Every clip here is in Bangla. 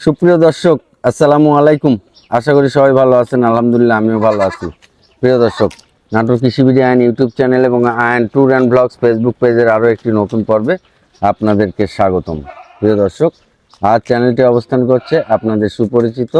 সুপ্রিয় দর্শক আসসালামু আলাইকুম। আশা করি সবাই ভালো আছেন আলহামদুলিল্লাহ আমিও ভালো আছি। প্রিয় দর্শক নাটোর কৃষিবিডি আইন ইউটিউব চ্যানেল এবং আইন ট্যুর অ্যান্ড ব্লগস ফেসবুক পেজের আরও একটি নতুন পর্বে আপনাদেরকে স্বাগতম। প্রিয় দর্শক আজ চ্যানেলটি অবস্থান করছে আপনাদের সুপরিচিত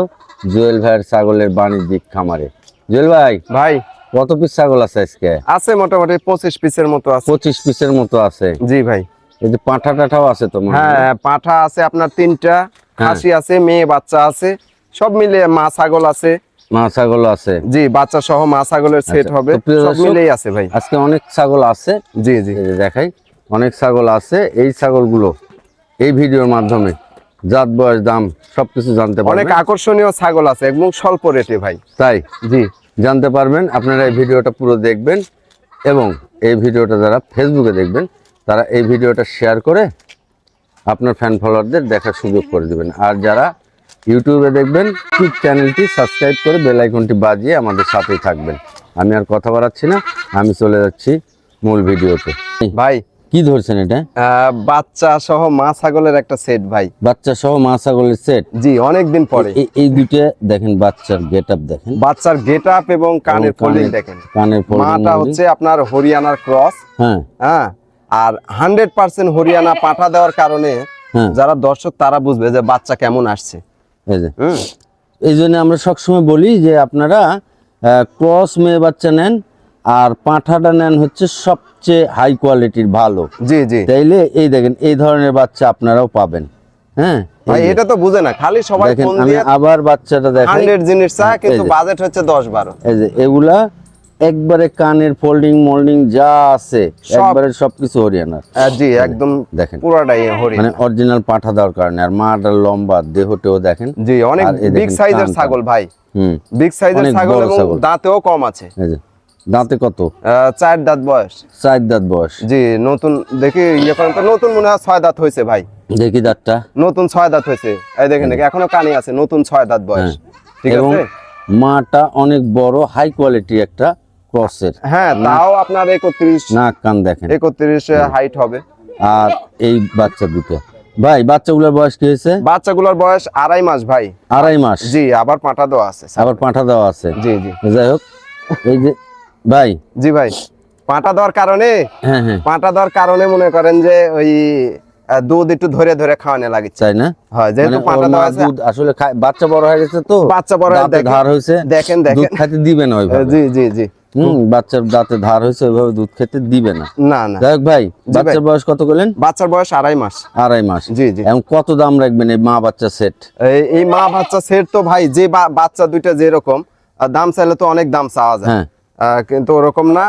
জুয়েল ভাইয়ের ছাগলের বাণিজ্যিক খামারে। জুয়েল ভাই ভাই। কত পিস ছাগল আছে আজকে? আছে মোটামুটি পঁচিশ পিসের মতো আছে। পঁচিশ পিসের মতো আছে। জি ভাই। এই যে পাঁঠা টাঠাও আছে তোমার হ্যাঁ পাঠা আছে আপনার তিনটা খাসি আছে মেয়ে বাচ্চা আছে সব মিলিয়ে মা ছাগল আছে। মা ছাগল আছে। জি বাচ্চা সহ মা ছাগলের সেট আচ্ছা, হবে। সব মিলেই আছে ভাই। আজকে অনেক ছাগল আছে। জি জি। দেখাই অনেক ছাগল আছে। এই ছাগলগুলো এই ভিডিওর মাধ্যমে জাত বয়স দাম সবকিছু জানতে পারবেন। অনেক আকর্ষণীয় ছাগল আছে একদম স্বল্প রেটে ভাই। তাই? জি। জানতে পারবেন আপনারা এই ভিডিওটা পুরো দেখবেন এবং এই ভিডিওটা যারা ফেসবুকে দেখবেন তারা এই ভিডিওটা শেয়ার করে আপনার ফ্যান ফলোয়ারদের দেখার সুযোগ করে দিবেন। আর যারা ইউটিউবে দেখবেন ঠিক চ্যানেলটি সাবস্ক্রাইব করে বেল আইকনটি বাজিয়ে আমাদের সাথেই থাকবেন। আমি আর কথা বাড়াচ্ছি না আমি চলে যাচ্ছি মূল ভিডিওতে। ভাই কি ধরছেন এটা? বাচ্চা সহ মা ছাগলের একটা সেট ভাই। বাচ্চা সহ মা ছাগলের সেট জি অনেকদিন পরে। এই দুইটা দেখেন বাচ্চার গেট আপ দেখেন। বাচ্চার গেট আপ এবং কানের ফোল্ডিং দেখেন। কানের মাটা হচ্ছে আপনার হরিয়ানার ক্রস হ্যাঁ। হ্যাঁ। আর হান্ড্রেড পার্সেন্ট হরিয়ানা পাঠা দেওয়ার কারণে যারা দর্শক তারা বুঝবে যে বাচ্চা কেমন আসছে। এই যে। এই জন্য আমরা সবসময় বলি যে আপনারা ক্রস মেয়ে বাচ্চা নেন আর পাঁঠাটা নেন হচ্ছে সবচেয়ে হাই কোয়ালিটির ভালো। জি জি। তাইলে এই দেখেন এই ধরনের বাচ্চা আপনারাও পাবেন। হ্যাঁ? ভাই এটা তো বুঝে না খালি সবাই দেখেন ফোন দিয়ে আবার বাচ্চাটা হান্ড্রেড জিনিস চা হ্যাঁ, কিন্তু বাজেট হচ্ছে দশ বারো। এই যে এগুলা একবারে কানের ফোল্ডিং মোল্ডিং যা আছে একবারে সবকিছু হরিয়ানার জি একদম দেখেন। পুরাটাই হরি মানে অরিজিনাল পাঠা দেওয়ার কারণে আর মাটা লম্বা দেহটেও দেখেন। জি অনেক বিগ সাইজের ছাগল ভাই। হুম। বিগ সাইজের ছাগল এবং দাঁতেও কম আছে। দাঁতে কত? চার দাঁত বয়স। চার দাঁত বয়স। জি নতুন দেখি ইয়ে করেন তো নতুন মনে হয় ছয় দাঁত হয়েছে ভাই। দেখি দাঁতটা। নতুন ছয় দাঁত হয়েছে। এই দেখেন দেখি এখনও কানে আছে নতুন ছয় দাঁত বয়স। ঠিক আছে? মাটা অনেক বড় হাই কোয়ালিটি একটা ক্রসের। হ্যাঁ তাও আপনার একত্রিশ। নাক কান দেখেন। একত্রিশ হাইট হবে। আর এই বাচ্চা দুটো। ভাই বাচ্চাগুলোর বয়স কি হয়েছে? বাচ্চাগুলোর বয়স আড়াই মাস ভাই। আড়াই মাস? জি আবার পাটা দেওয়া আছে আবার পাঁঠা দেওয়া আছে? জি জি। যাই হোক এই যে ভাই। জি ভাই। পাটা দেওয়ার কারণে হ্যাঁ হ্যাঁ। পাটা দেওয়ার কারণে মনে করেন যে ওই দুধ একটু ধরে ধরে খাওয়ানো লাগছে। তাই না? হয় যেহেতু মানে পাটা দেওয়া আছে দুধ আসলে বাচ্চা বড় হয়ে গেছে তো বাচ্চা বড় হয়ে ধার হয়েছে দেখেন দুধ দেখেন। খেতে দিবে না ওইভাবে। জি জি জি। হুম বাচ্চার দাঁতে ধার হয়েছে ওইভাবে দুধ খেতে দিবে না। না না। যাই ভাই। বাচ্চার বয়স কত করলেন? বাচ্চার বয়স আড়াই মাস। আড়াই মাস। জি জি। এখন কত দাম রাখবেন এই মা বাচ্চা সেট এই- মা বাচ্চা সেট তো ভাই যে বাচ্চা দুইটা যেরকম দাম চাইলে তো অনেক দাম চাওয়া যায়। হ্যাঁ। কিন্তু ওরকম না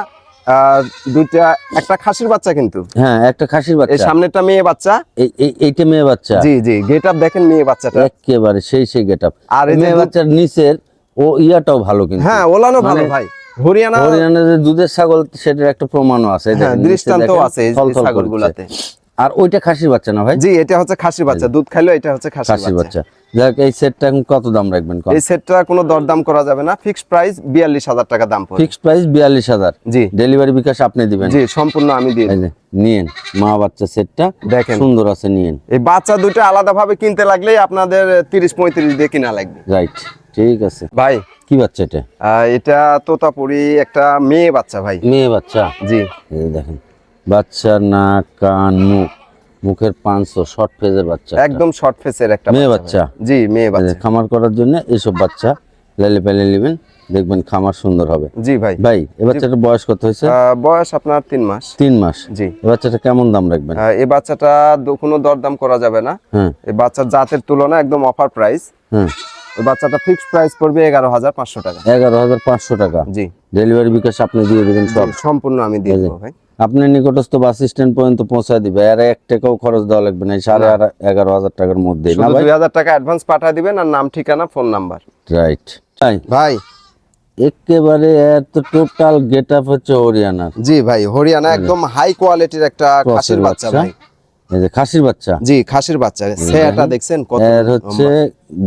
দুইটা একটা খাসির বাচ্চা কিন্তু। হ্যাঁ একটা খাসির বাচ্চা। এই সামনেটা মেয়ে বাচ্চা। এই এই- এইটা মেয়ে বাচ্চা? জি জি গেট আপ দেখেন মেয়ে বাচ্চাটা। একেবারে সেই সেই গেট আপ আর এই মেয়ে বাচ্চার নিচের ও ইয়াটাও ভালো কিন্তু। হ্যাঁ ওলানো ভালো মানে ভাই। হরিয়ানা হরিয়ানার যে দুধের ছাগল সেটার একটা প্রমাণও আছে। হ্যাঁ আছে ছাগলগুলাতে। আর ওইটা খাসির বাচ্চা না ভাই? জি এটা হচ্ছে খাসির বাচ্চা। দুধ খাইলো এটা হচ্ছে খাসির বাচ্চা। যাক এই সেটটা এখন কত দাম রাখবেন এই সেটটা কোনো দরদাম করা যাবে না। ফিক্সড প্রাইস বিয়াল্লিশ হাজার টাকা দাম পড়বে। ফিক্সড প্রাইস বিয়াল্লিশ হাজার। জি। ডেলিভারি বিকাশ আপনি দিবেন। জি সম্পূর্ণ আমি দিয়ে দেব। নিয়েন। মা বাচ্চা সেটটা দেখেন। সুন্দর আছে নিয়েন। এই বাচ্চা দুটো আলাদা ভাবে কিনতে লাগলেই আপনাদের তিরিশ পঁয়ত্রিশ দিয়ে কিনা লাগবে। রাইট। ঠিক আছে। ভাই। কি বাচ্চা এটা? এটা তোতাপুরি একটা মেয়ে বাচ্চা ভাই। মেয়ে বাচ্চা? জি। দেখেন বাচ্চার নাক কান মুখ। মুখের পাঁচশো শর্ট ফেজের বাচ্চা একদম শর্ট ফেসের একটা মেয়ে বাচ্চা? জি মেয়ে বাচ্চা। খামার করার জন্য এইসব বাচ্চা লেলে পেলে নেবেন দেখবেন খামার সুন্দর হবে। জি ভাই। ভাই এ বাচ্চাটার বয়স কত হয়েছে? বয়স আপনার তিন মাস। তিন মাস? জি। এ বাচ্চাটা কেমন দাম রাখবেন? এই বাচ্চাটা কোনো দরদাম করা যাবে না। হ্যাঁ। এই বাচ্চার জাতের তুলনা একদম অফার প্রাইস হ্যাঁ। বাচ্চাটা ফিক্সড প্রাইস পড়বে এগারো হাজার পাঁচশো টাকা। এগারো হাজার পাঁচশো টাকা। জি। ডেলিভারি বিকাশ আপনি দিয়ে দেবেন সব। সম্পূর্ণ আমি দিয়ে দেবো ভাই। আপনার নিকটস্থ বাস স্ট্যান্ড পর্যন্ত পৌঁছায় দিবে। আর এক টাকাও খরচ দেওয়া লাগবে না সাড়ে এগারো হাজার টাকার মধ্যে। না ভাই? দুই হাজার টাকা অ্যাডভান্স পাঠিয়ে দিবেন আর নাম ঠিকানা ফোন নাম্বার রাইট ভাই একেবারে এত টোটাল গেট আপ হচ্ছে হরিয়ানার। জি ভাই হরিয়ানা একদম হাই কোয়ালিটির একটা খাসির বাচ্চা। ভাই। এই যে খাসির বাচ্চা। জি খাসির বাচ্চা। সেটা দেখছেন কত এর হচ্ছে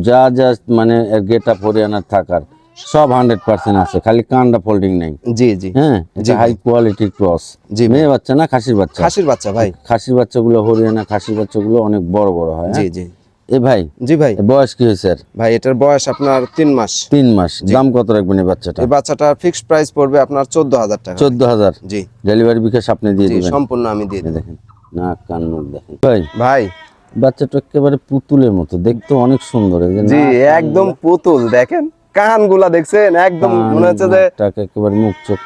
যা যা মানে এর হরিয়ানার থাকার সব হান্ড্রেড পার্সেন্ট আছে খালি কান্ডা ফোল্ডিং নাই। জি জি। হ্যাঁ হাই কোয়ালিটির ক্রস জি মেয়ে বাচ্চা না খাসির বাচ্চা? খাসির বাচ্চা ভাই। খাসির বাচ্চাগুলো হরিয়ানা খাসির বাচ্চাগুলো অনেক বড় বড় হয় জি হ্যাঁ? জি এ ভাই জি ভাই। বয়স কি হয়েছে ভাই এটার বয়স আপনার তিন মাস। তিন মাস। দাম কত রাখবেন এই বাচ্চাটা? এই বাচ্চাটার ফিক্সড প্রাইস পড়বে আপনার চোদ্দ হাজার টাকা। চোদ্দ হাজার। জি। ডেলিভারি বিকাশ আপনি দিয়ে জি সম্পূর্ণ আমি দিয়ে দেখেন। নাক কান মুখ দেখেন। ভাই ভাই। বাচ্চাটা একেবারে পুতুলের মতো দেখতে অনেক সুন্দর। জি একদম পুতুল দেখেন? কানগুলা দেখছেন? একদম মনে হচ্ছে যে একেবারে মুখ চোখ।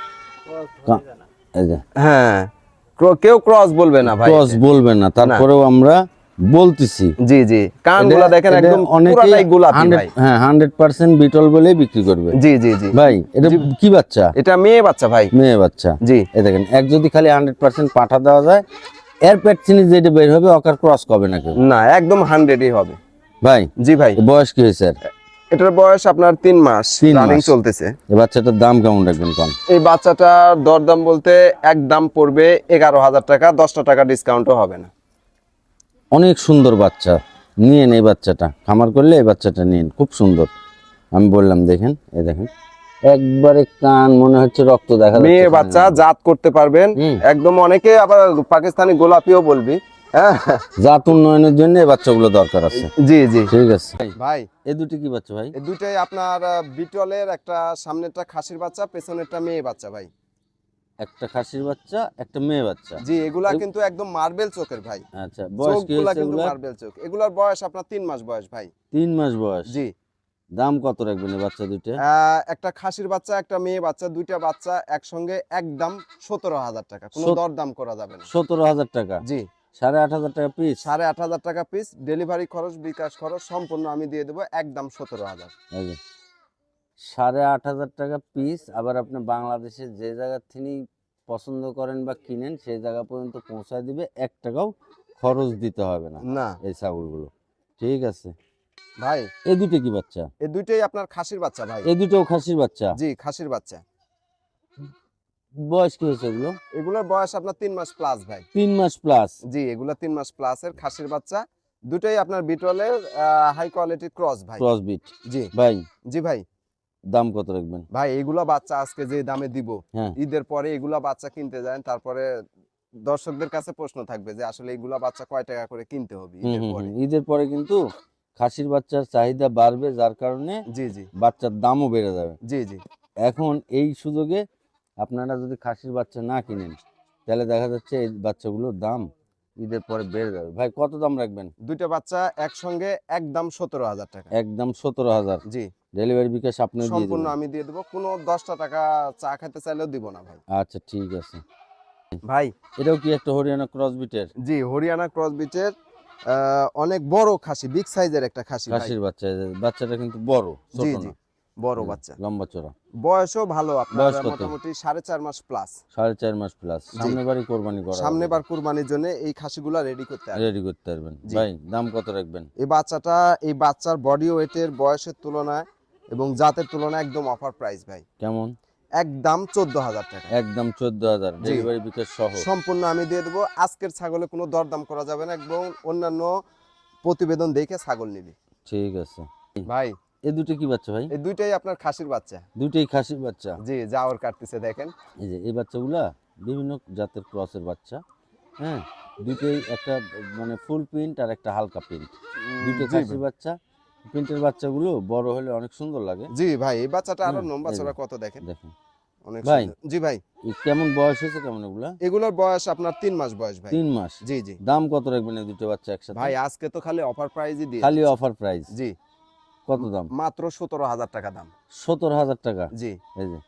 কা- এই যে। হ্যাঁ। কেউ ক্রস বলবে না ভাই। ক্রস বলবেন না তারপরেও আমরা বলতেছি। জি জি। কানগুলা দেখেন একদম অনেকেই পুরাটাই গোলাপি ভাই। হ্যাঁ হান্ড্রেড পার্সেন্ট বিটল বলেই বিক্রি করবে। জি জি জি। ভাই এটা কি বাচ্চা? এটা মেয়ে বাচ্চা ভাই। মেয়ে বাচ্চা। জি। এই দেখেন এক যদি খালি হান্ড্রেড পার্সেন্ট পাঠা দেওয়া যায় এর পেট চিনি যেটা বের হবে অকার ক্রস কবে না কেউ না একদম হান্ড্রেডই হবে। ভাই জি ভাই। বয়স কি হয়েছে এটার বয়স আপনার তিন মাস। রানিং চলতেছে। এই বাচ্চাটার দাম কেমন রাখবেন কম এই বাচ্চাটার দরদাম বলতে এক দাম পড়বে এগারো হাজার টাকা দশটা টাকা ডিসকাউন্টও হবে না। অনেক সুন্দর বাচ্চা। নিয়েন এই বাচ্চাটা। খামার করলে এই বাচ্চাটা নিন খুব সুন্দর। আমি বললাম দেখেন এই দেখেন। একবারে কান মনে হচ্ছে রক্ত দেখা মেয়ে বাচ্চা জাত করতে পারবেন। একদম অনেকে আবার পাকিস্তানি গোলাপিও বলবি হ্যাঁ? জাত উন্নয়নের জন্য এই বাচ্চাগুলো দরকার আছে। জি জি। ঠিক আছে। ভাই এই দুটি কি বাচ্চা ভাই? এই দুটাই আপনার বিটলের একটা সামনেরটা খাসির বাচ্চা পেছনেরটা মেয়ে বাচ্চা ভাই। একটা খাসির বাচ্চা একটা মেয়ে বাচ্চা। জি এগুলা কিন্তু একদম মার্বেল চোখের ভাই। আচ্ছা বয়স কি কিন্তু মার্বেল চোখ। এগুলার বয়স আপনার তিন মাস বয়স ভাই। তিন মাস বয়স। জি। দাম কত রাখবেন এই বাচ্চা দুইটা? একটা খাসির বাচ্চা একটা মেয়ে বাচ্চা দুইটা বাচ্চা একসঙ্গে একদম সতেরো হাজার টাকা। কোনো সত- দরদাম করা যাবে না। সতেরো হাজার টাকা? জি। সাড়ে আট হাজার টাকা পিস সাড়ে আট হাজার টাকা পিস ডেলিভারি খরচ বিকাশ খরচ সম্পূর্ণ আমি দিয়ে দেবো একদম সতেরো হাজার। সাড়ে আট হাজার টাকা পিস আবার আপনি বাংলাদেশে যে জায়গা থেকে পছন্দ করেন বা কিনেন সেই জায়গা পর্যন্ত পৌঁছায় দিবে এক টাকাও খরচ দিতে হবে না না। এই ছাগলগুলো। ঠিক আছে। ভাই। এই দুটো কি বাচ্চা? এই দুইটাই আপনার খাসির বাচ্চা ভাই। এই দুটো খাসির বাচ্চা? জি খাসির বাচ্চা। বয়স কি হয়েছে এগুলো? এগুলোর বয়স আপনার তিন মাস প্লাস ভাই। তিন মাস প্লাস জি এগুলো তিন মাস প্লাসের খাসির বাচ্চা। দুটোই আপনার বিটলের হাই কোয়ালিটি ক্রস ভাই। ক্রস বিট জি। ভাই। জি ভাই। দাম কত রাখবেন? ভাই এগুলা বাচ্চা আজকে যে দামে দিব হ্যাঁ। ঈদের পরে এগুলা বাচ্চা কিনতে যান তারপরে দর্শকদের কাছে প্রশ্ন থাকবে যে আসলে এগুলা বাচ্চা কয় টাকা করে কিনতে হবে ঈদের পরে? ঈদের পরে কিন্তু খাসির বাচ্চার চাহিদা বাড়বে যার কারণে জি জি। বাচ্চার দামও বেড়ে যাবে। জি জি। এখন এই সুযোগে আপনারা যদি খাসির বাচ্চা না কিনেন তাহলে দেখা যাচ্ছে এই বাচ্চাগুলোর দাম ঈদের পরে বেড়ে যাবে। ভাই কত দাম রাখবেন? দুইটা বাচ্চা একসঙ্গে একদম সতেরো হাজার টাকা। একদম সতেরো হাজার। জি। ডেলিভারি বিকাশ আপনি সম্পূর্ণ আমি দিয়ে দেবো। কোনো দশটা টাকা চা খেতে চাইলেও দিব না ভাই। আচ্ছা ঠিক আছে। ভাই। এটাও কি একটা হরিয়ানা ক্রস বিটের জি হরিয়ানা ক্রস বিটের অনেক বড় খাসি বিগ সাইজের একটা খাসি খাসির বাচ্চা বাচ্চাটা কিন্তু বড় জি জি। বড় বাচ্চা। লম্বা চড়া। বয়সও ভালো আপনার মোটামুটি সাড়ে চার মাস প্লাস সাড়ে চার মাস প্লাস সামনে বাড়ি কোরবানি করা সামনে বার কুরবানির জন্য এই খাসিগুলা রেডি করতে রেডি করতে পারবেন। ভাই দাম কত রাখবেন? এই বাচ্চাটা এই বাচ্চার বডি ওয়েটের বয়সের তুলনায় এবং জাতের তুলনায় একদম অফার প্রাইস ভাই। কেমন? একদম চোদ্দ হাজার টাকা। একদম চোদ্দ হাজার ডেলিভারি বিকাশ সহ। সম্পূর্ণ আমি দিয়ে দেবো। আজকের ছাগলে কোনো দরদাম করা যাবে না এবং অন্যান্য প্রতিবেদন দেখে ছাগল নিবি। ঠিক আছে। ভাই। এই দুটো কি বাচ্চা ভাই? এই দুইটাই আপনার খাসির বাচ্চা। দুটোই খাসির বাচ্চা? জি যাওয়ার কাটতেছে দেখেন। এই যে এই বাচ্চাগুলা বিভিন্ন জাতের ক্রসের বাচ্চা হ্যাঁ? দুটোই একটা মানে ফুল প্রিন্ট আর একটা হালকা প্রিন্ট দুটো খাসির বাচ্চা প্রিন্টের বাচ্চাগুলো বড় হলে অনেক সুন্দর লাগে। জি ভাই এই বাচ্চাটা আরও লম্বা চড়া কত দেখেন? দেখেন। অনেক ভাই। জি ভাই। কেমন বয়স হয়েছে কেমন এগুলা? এগুলোর বয়স আপনার তিন মাস বয়স ভাই। তিন মাস? জি জি। দাম কত রাখবেন এই দুটো বাচ্চা একসাথে? ভাই আজকে তো খালি অফার প্রাইজই দিয়ে খালি অফার প্রাইস জি। কত দাম? মাত্র সতেরো হাজার টাকা দাম। সত্তর হাজার টাকা? জি। এই যে।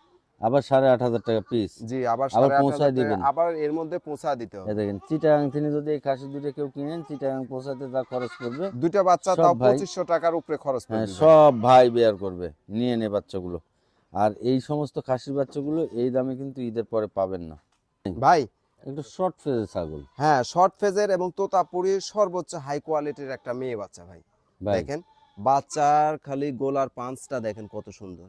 আবার সাড়ে আট হাজার টাকা পিস জি আবার আবার পৌঁছায় দিবেন। আবার এর মধ্যে দিতে হবে। দেখেন চিটাগাং থেকে যদি এই খাসি দুটো কেউ কিনেন চিটাগাং পৌঁছাতে যা খরচ করবে দুইটা বাচ্চা তাও পঁচিশশো টাকার উপরে খরচ হ্যাঁ সব ভাই বেয়ার করবে নিয়ে নে বাচ্চাগুলো। আর এই সমস্ত খাসির বাচ্চাগুলো এই দামে কিন্তু ঈদের পরে পাবেন না। ভাই একটু শর্ট ফেজের ছাগল। হ্যাঁ শর্ট ফেজের এবং তোতাপুরির সর্বোচ্চ হাই কোয়ালিটির একটা মেয়ে বাচ্চা ভাই। ভাই। দেখেন বাচ্চার খালি গোলার পাঁচটা দেখেন কত সুন্দর।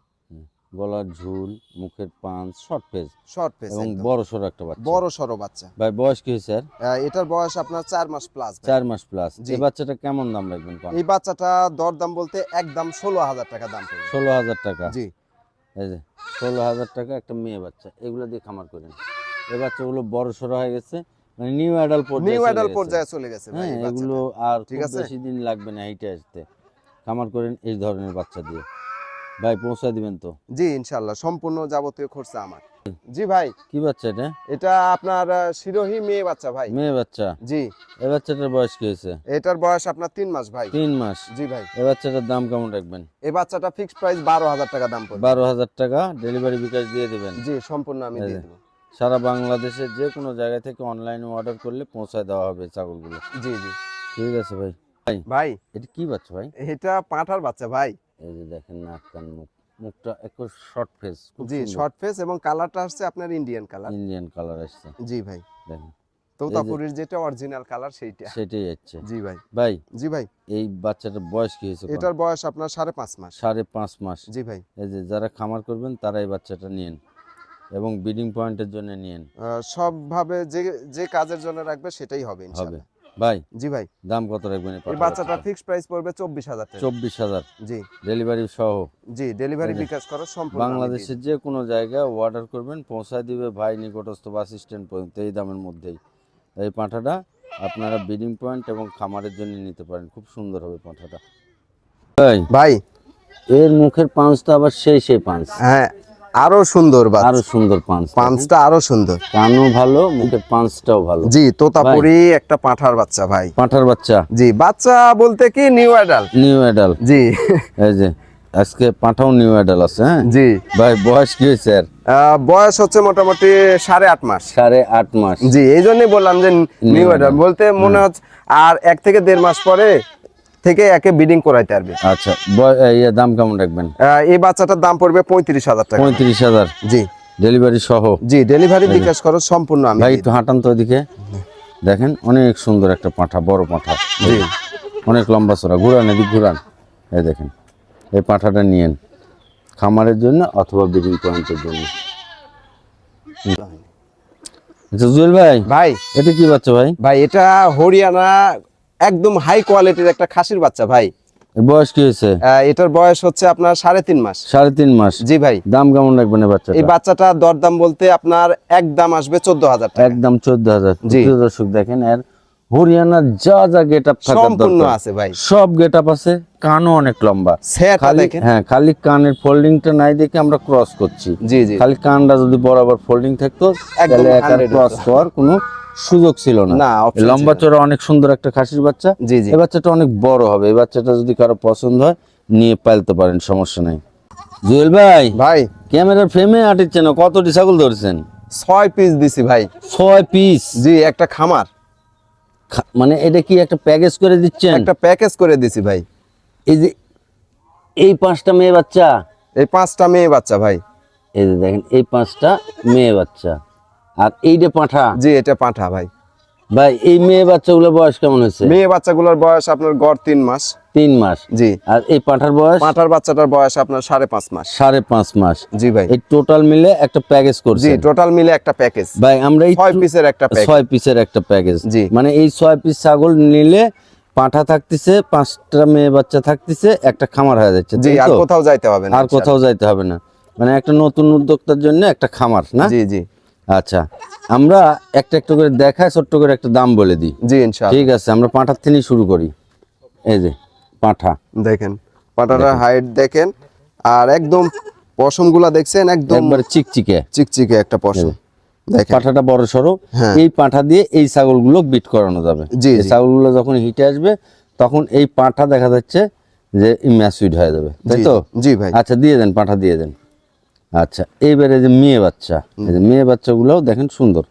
গলার ঝুল মুখের পাঁচ শর্ট ফেজ শর্ট ফেজ এবং বড় সড়ো একটা বাচ্চা। বড় সড়ো বাচ্চা। ভাই বয়স কি আহ, এটার বয়স আপনার চার মাস প্লাস চার মাস প্লাস। এই বাচ্চাটা কেমন দাম রাখবেন এই বাচ্চাটা দরদাম বলতে একদম ষোলো হাজার টাকা দাম ষোলো হাজার টাকা? জি। এই যে ষোলো হাজার টাকা একটা মেয়ে বাচ্চা। এগুলো দিয়ে খামার করেন। এই বাচ্চাগুলো বড় সড়ো হয়ে গেছে মানে নিউ অ্যাডাল নিউ অ্যাডাল পর্যায়ে চলে গেছে ভাই হ্যাঁ এগুলো আর ঠিক আছে? বেশি দিন লাগবে না হেঁটে আসতে। খামার করেন এই ধরনের বাচ্চা দিয়ে। ভাই পৌঁছা দিবেন তো? জি ইনশাল্লাহ সম্পূর্ণ যাবতীয় খরচা আমার। জি ভাই। কি বাচ্চা এটা? এটা আপনার শিরোহী মেয়ে বাচ্চা ভাই। মেয়ে বাচ্চা? জি। এই বাচ্চাটার বয়স কি হয়েছে? এটার বয়স আপনার তিন মাস ভাই। তিন মাস? জি ভাই। এই বাচ্চাটার দাম কেমন রাখবেন? এই বাচ্চাটা ফিক্সড প্রাইস বারো হাজার টাকা দাম পড়বে। বারো হাজার টাকা ডেলিভারি বিকাশ দিয়ে দেবেন। জি সম্পূর্ণ আমি দিয়ে। দেবো। সারা বাংলাদেশের যে কোনো জায়গা থেকে অনলাইনে অর্ডার করলে পৌঁছায় দেওয়া হবে ছাগলগুলো। জি জি। ঠিক আছে ভাই ভাই। ভাই। এটা কি বাচ্চা ভাই? এটা পাঁঠার বাচ্চা ভাই। এই যে দেখেন নাক কান মুখ মুখটা একটু শর্ট ফেস জি শর্ট ফেস এবং কালারটা আসছে আপনার ইন্ডিয়ান কালার ইন্ডিয়ান কালার আসছে। জি ভাই। দেখেন। তোতাপুরির যেটা অরিজিনাল কালার সেইটা। সেটাই যাচ্ছে জি ভাই। ভাই জি ভাই। এই বাচ্চাটার বয়স কি হয়েছে এটার বয়স আপনার সাড়ে পাঁচ মাস। সাড়ে পাঁচ মাস। জি ভাই। এই যে যারা খামার করবেন তারা এই বাচ্চাটা নিয়েন এবং ব্রিডিং পয়েন্টের জন্য আহ, সবভাবে যে যে কাজের জন্য রাখবে সেটাই হবে হবে। ইনশাআল্লাহ। ভাই জি ভাই। দাম কত রাখবেন এই বাচ্চাটা ফিক্সড প্রাইস পড়বে চব্বিশ হাজার টাকা। চব্বিশ হাজার? জি। ডেলিভারি সহ? জি ডেলিভারি বিকাশ করো সম্পূর্ণ বাংলাদেশের যে কোনো জায়গায় অর্ডার করবেন পৌঁছায় দিবে ভাই নিকটস্থ বাস স্ট্যান্ড পর্যন্ত এই দামের মধ্যেই। এই পাঁঠাটা আপনারা ব্রিডিং পয়েন্ট এবং খামারের জন্য নিতে পারেন খুব সুন্দর হবে পাঁঠাটা। ভাই ভাই। এর মুখের পাঁচটা আবার সেই সেই পাঁচ। হ্যাঁ। আরও সুন্দর আরও সুন্দর পাঁচ পাঁচটা আরও সুন্দর। কানও ভালো মুখের পাঁচটাও ভালো। জি তোতাপুরি একটা পাঁঠার বাচ্চা ভাই। পাঁঠার বাচ্চা। জি বাচ্চা বলতে কি নিউ অ্যাডাল্ট নিউ অ্যাডাল জি। এই যে আজকে পাঁঠাও নিউ অ্যাডাল আছে হ্যাঁ? জি। ভাই বয়স কি হয়েছে বয়স হচ্ছে মোটামুটি সাড়ে আট মাস। সাড়ে আট মাস। জি এই জন্যই বললাম যে নিউ অ্যাডাল্ট বলতে মনে হচ্ছে আর এক থেকে দেড় মাস পরে থেকে একে বিডিং করাইতে পারবে। আচ্ছা দাম কেমন রাখবেন? এই বাচ্চাটার দাম পড়বে পঁয়ত্রিশ হাজার টাকা। পঁয়ত্রিশ হাজার? জি। ডেলিভারি সহ? জি ডেলিভারি বিকাশ খরচ সম্পূর্ণ আমি ভাই একটু হাঁটান তো ওদিকে। দেখেন অনেক সুন্দর একটা পাঁঠা বড় পাঁঠা। জি। অনেক লম্বা চড়া ঘুরান এদিক ঘুরান। এই দেখেন এই পাঁঠাটা নিয়েন। খামারের জন্য অথবা ব্রিডিং পয়েন্টের জন্য। আচ্ছা জুয়েল ভাই ভাই। এটা কি বাচ্চা ভাই? ভাই এটা হরিয়ানা একদম হাই কোয়ালিটির একটা খাসির বাচ্চা ভাই। বয়স কি হয়েছে? এটার বয়স হচ্ছে আপনার সাড়ে তিন মাস। সাড়ে তিন মাস। জি ভাই। দাম কেমন রাখবেন এই বাচ্চাটা? এই বাচ্চাটা দরদাম বলতে আপনার এক দাম আসবে চোদ্দ হাজার একদম চোদ্দ হাজার। দর্শক দেখেন এর হরিয়ানার যা যা গেট আপ সম্পূর্ণ আছে ভাই। সব গেট আপ আছে কানও অনেক লম্বা। খালি হ্যাঁ খালি কানের ফোল্ডিংটা নাই দেখে আমরা ক্রস করছি। জি জি। খালি কানটা যদি বরাবর ফোল্ডিং থাকতো তাহলে একার 100 ক্রস। হওয়ার কোনো সুযোগ ছিল না। লম্বা চড়া অনেক সুন্দর একটা খাসির বাচ্চা। জি জি। এই বাচ্চাটা অনেক বড় হবে। এই বাচ্চাটা যদি কারও পছন্দ হয় নিয়ে পালতে পারেন সমস্যা নাই। জুয়েল ভাই ভাই। ক্যামেরার ফ্রেমে আটিচ্ছে না? কতটি ছাগল ধরছেন? ছয় পিস দিছি ভাই। ছয় পিস জি একটা খামার। মানে এটা কি একটা প্যাকেজ করে দিচ্ছেন? একটা প্যাকেজ করে দিছি ভাই। এই যে এই পাঁচটা মেয়ে বাচ্চা? এই পাঁচটা মেয়ে বাচ্চা ভাই। এই যে দেখেন এই পাঁচটা মেয়ে বাচ্চা। আর এইটা যে পাঁঠা? জি এটা পাঁঠা ভাই। ভাই এই মেয়ে বাচ্চাগুলোর বয়স কেমন হয়েছে? মেয়ে বাচ্চাগুলোর বয়স আপনার গড় তিন মাস। তিন মাস? জি। আর এই পাঁঠার বয়স? পাঁঠার বাচ্চাটার বয়স আপনার সাড়ে পাঁচ মাস। সাড়ে পাঁচ মাস। জি ভাই। এই টোটাল মিলে একটা প্যাকেজ জি টোটাল মিলে একটা প্যাকেজ। ভাই আমরা এই ছয় পিসের একটা ছয় পিসের একটা প্যাকেজ। জি। মানে এই ছয় পিস ছাগল নিলে পাঁঠা থাকতেছে পাঁচটা মেয়ে বাচ্চা থাকতেছে একটা খামার হয়ে যাচ্ছে জি আর কোথাও যাইতে হবে না আর কোথাও যাইতে হবে না। মানে একটা নতুন উদ্যোক্তার জন্য একটা খামার না? জি জি। আচ্ছা। আমরা একটা একটা করে দেখায় ছোট্ট করে একটা দাম বলে দিই। জি ইনশাআল্লাহ। ঠিক আছে আমরা পাঁঠার থেকেই শুরু করি। এই যে পাঁঠা। দেখেন পাটাটার হাইট দেখেন আর একদম পশমগুলা দেখছেন একদম একবারে চিকচিকে। চিকচিকে একটা পশম। দেখেন। পাঁঠাটা বড় সড়ো। হ্যাঁ। এই পাঁঠা দিয়ে এই ছাগলগুলো বিট করানো যাবে। জি, ছাগলগুলো যখন হিটে আসবে তখন এই পাঁঠা দেখা যাচ্ছে যে ম্যাসুইড হয়ে যাবে। তাই তো? জি ভাই। আচ্ছা দিয়ে দেন পাঁঠা দিয়ে দেন। আচ্ছা এইবারে যে মেয়ে বাচ্চা এই যে মেয়ে বাচ্চাগুলোও দেখেন সুন্দর।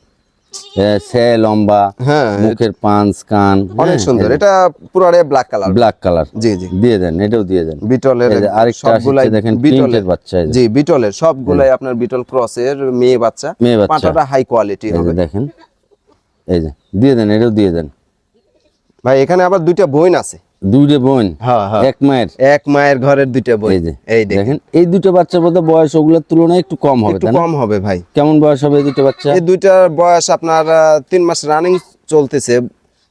সে লম্বা হ্যাঁ মুখের পাঁচ কান অনেক সুন্দর। এটা পুরারে ব্ল্যাক কালার ব্ল্যাক কালার জি জি। দিয়ে দেন এটাও দিয়ে দেন। বিটলের আরেকটা সবগুলাই দেখেন বিটলের। বাচ্চা এই যে। জি বিটলের সবগুলাই আপনার বিটল ক্রসের মেয়ে বাচ্চা। মেয়ে বাচ্চা। পাটাটা হাই কোয়ালিটি হবে। দেখেন এই যে দিয়ে দেন এটাও দিয়ে দেন। ভাই এখানে আবার দুইটা বইন আছে। দুইটা বোন হ্যাঁ হ্যাঁ। এক মায়ের। এক মায়ের ঘরের দুইটা বই এই দেখেন। দেখেন এই দুটো বাচ্চার বোধহয় বয়স ওগুলোর তুলনায় একটু কম হবে একটু তাই না? কম হবে ভাই। কেমন বয়স হবে এই দুটো বাচ্চা? এই দুইটার বয়স আপনার তিন মাস রানিং চলতেছে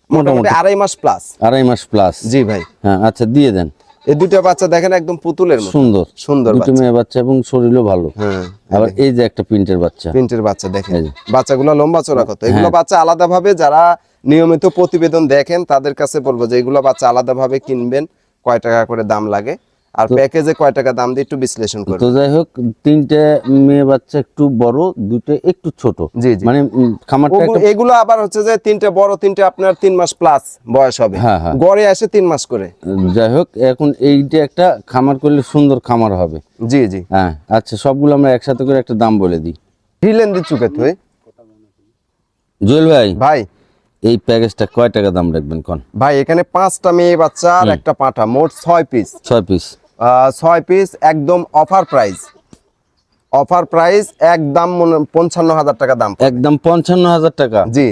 মোটামুটি আড়াই মাস প্লাস আড়াই মাস প্লাস জি ভাই। হ্যাঁ আচ্ছা দিয়ে দেন। এই দুটো বাচ্চা দেখেন একদম পুতুলের সুন্দর। সুন্দর দুটো মেয়ে বাচ্চা এবং শরীরও ভালো। হ্যাঁ আবার এই যে একটা প্রিন্টের বাচ্চা। প্রিন্টের বাচ্চা দেখেন। বাচ্চাগুলো লম্বা চড়া কত? এগুলো হ্যাঁ। বাচ্চা আলাদাভাবে যারা নিয়মিত প্রতিবেদন দেখেন তাদের কাছে বলব যে এগুলো বাচ্চা আলাদাভাবে কিনবেন কয় টাকা করে দাম লাগে। আর প্যাকেজে কয় টাকা দাম দিয়ে একটু বিশ্লেষণ তো যাই হোক তিনটে মেয়ে বাচ্চা একটু বড় দুটো একটু ছোট। জি জি। মানে খামারটা এগুলো আবার হচ্ছে যে তিনটে বড় তিনটে আপনার তিন মাস প্লাস বয়স হবে। হ্যাঁ, হ্যাঁ। গড়ে আসে তিন মাস করে। যাই হোক এখন এইটা একটা খামার করলে সুন্দর খামার হবে। জি জি। হ্যাঁ আচ্ছা সবগুলো আমরা একসাথে করে একটা দাম বলে দিই। হিলেন দি চুকে তুই জুয়েল ভাই। ভাই এই প্যাকেজটা কয় টাকা দাম রাখবেন কোন? ভাই এখানে পাঁচটা মেয়ে বাচ্চা আর একটা পাঁঠা মোট ছয় পিস ছয় পিস ছয় পিস একদম অফার প্রাইস অফার প্রাইস একদম মনে- পঞ্চান্ন হাজার টাকা দাম। একদম পঞ্চান্ন হাজার টাকা। জি।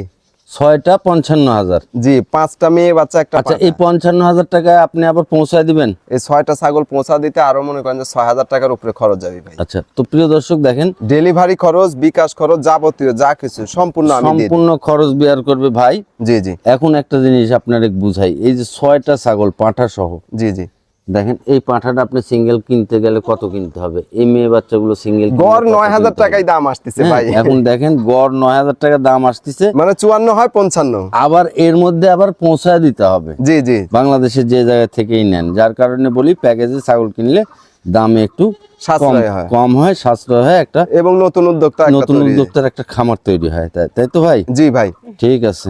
ছয়টা পঞ্চান্ন হাজার। জি পাঁচটা মেয়ে বাচ্চা একটা আচ্ছা এই পঞ্চান্ন হাজার টাকায় আপনি আবার পৌঁছায় দিবেন? এই ছয়টা ছাগল পৌঁছা দিতে আরও মনে করেন যে ছয় হাজার টাকার উপরে খরচ যাবে ভাই। আচ্ছা তো প্রিয় দর্শক দেখেন ডেলিভারি খরচ বিকাশ খরচ যাবতীয় যা কিছু সম্পূর্ণ সম্পূর্ণ খরচ বিয়ার করবে ভাই। জি জি। এখন একটা জিনিস আপনার বুঝাই এই যে ছয়টা ছাগল পাঁঠা সহ জি জি। দেখেন এই পাঁঠাটা আপনি সিঙ্গেল কিনতে গেলে কত কিনতে হবে? এই মেয়ে বাচ্চাগুলো সিঙ্গেল গড় নয় হাজার টাকায় দাম আসতেছে ভাই। এখন দেখেন গড় নয় হাজার টাকা দাম আসতেছে। মানে চুয়ান্ন হয় পঞ্চান্ন। আবার এর মধ্যে আবার পৌঁছায় দিতে হবে। জি জি। বাংলাদেশের যে জায়গা থেকেই নেন যার কারণে বলি প্যাকেজে ছাগল কিনলে দামে একটু হয়। কম হয় সাশ্রয় হয় একটা এবং নতুন উদ্যোক্তা নতুন উদ্যোক্তার একটা খামার তৈরি হয় তাই তাই তো ভাই? জি ভাই। ঠিক আছে।